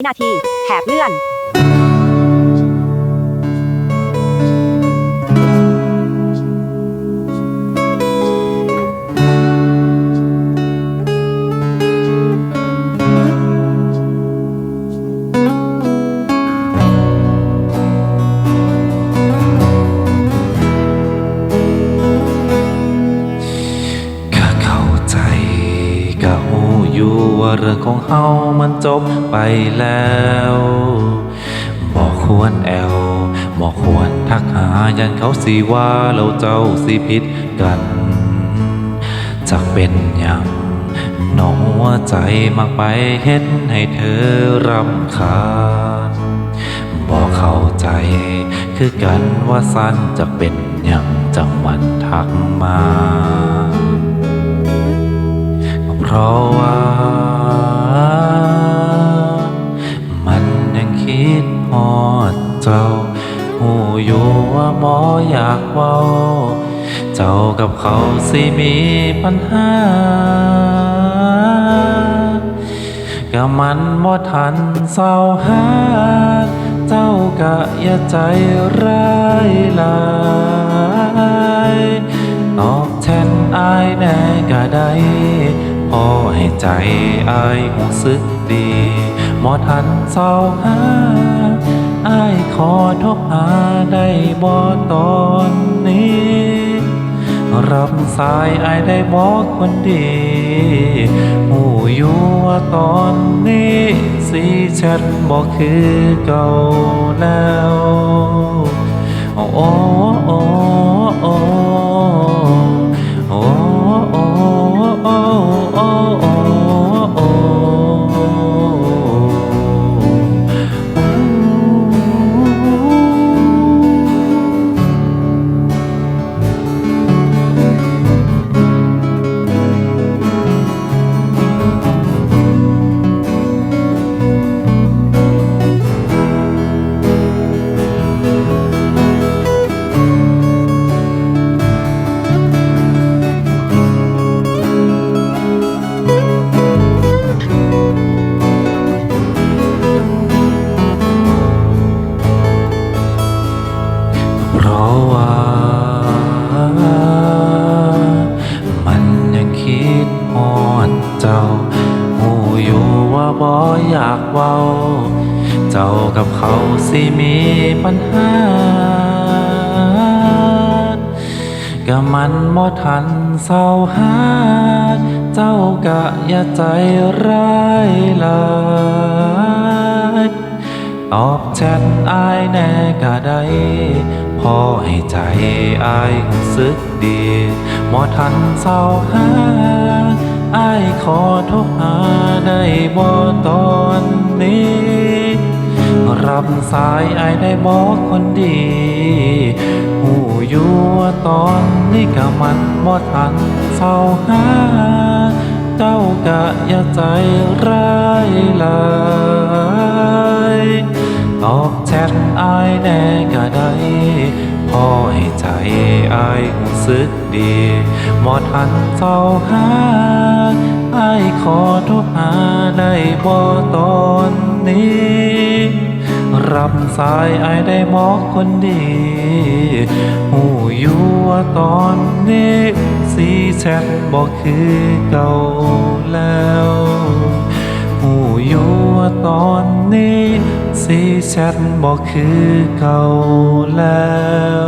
วินาทีแถบเลื่อน ว่าเรื่องของเฮามันจบไปแล้วบอกควรแอวบอกควรทักหายันเขาสิว่าเราเจ้าสิผิดกันจากเป็นอย่างน้องหัวใจมากไปเฮ็ดให้เธอรำคาญบอกเข้าใจ คือกันว่าสั้นจะเป็นอย่างจังหวันทักมา เพราะว่า หมออยากเว้า เจ้ากับเขาสิมีปัญหาก็มันบ่ทันเศร้าหาเจ้าก็อย่าใจร้ายหลายตอบแทนอายแน่ก็ได้พอให้ใจอายหูสึกดีบ่ทันเศร้าหา อายขอโทษหาได้บ่ตอนนี้ รับสายอายได้บอกคนดีหูอยู่ว่าตอนนี้สีฉันบอกคือเก่าแล้วโอ้โอ้ ราะว่ามันยังคิดฮอดเจ้าหูอยู่ว่าบ่อยากเว้า เจ้ากับเขาสิมีปัญหาก็มันบ่ทันเศร้าหาเจ้าก็อย่าใจร้ายลายตอบแชทอายแน่ก็ได้ พอให้ใจอายสึกดีบ่ทันเศร้าหาอายขอโทษหาได้บ่ตอนนี้ รับสายอายได้บอกคนดีหูอยู่ว่าตอนนี้ก็มันบ่ทันเศร้าหาเจ้าก็อย่าใจร้ายหลายตอบแชทอายแน่ก็ได ให้ใจอายรู้สึกดีบ่ทันเศร้าหาอายขอโทษหาได้บ่ตอนนี้ รับสายอายได้บอกคนดีหูอยู่ว่าตอนนี้สีแชทบอกคือเก่าแล้วหูอยู่ว่าตอนนี้สีแชทบอกคือเก่าแล้ว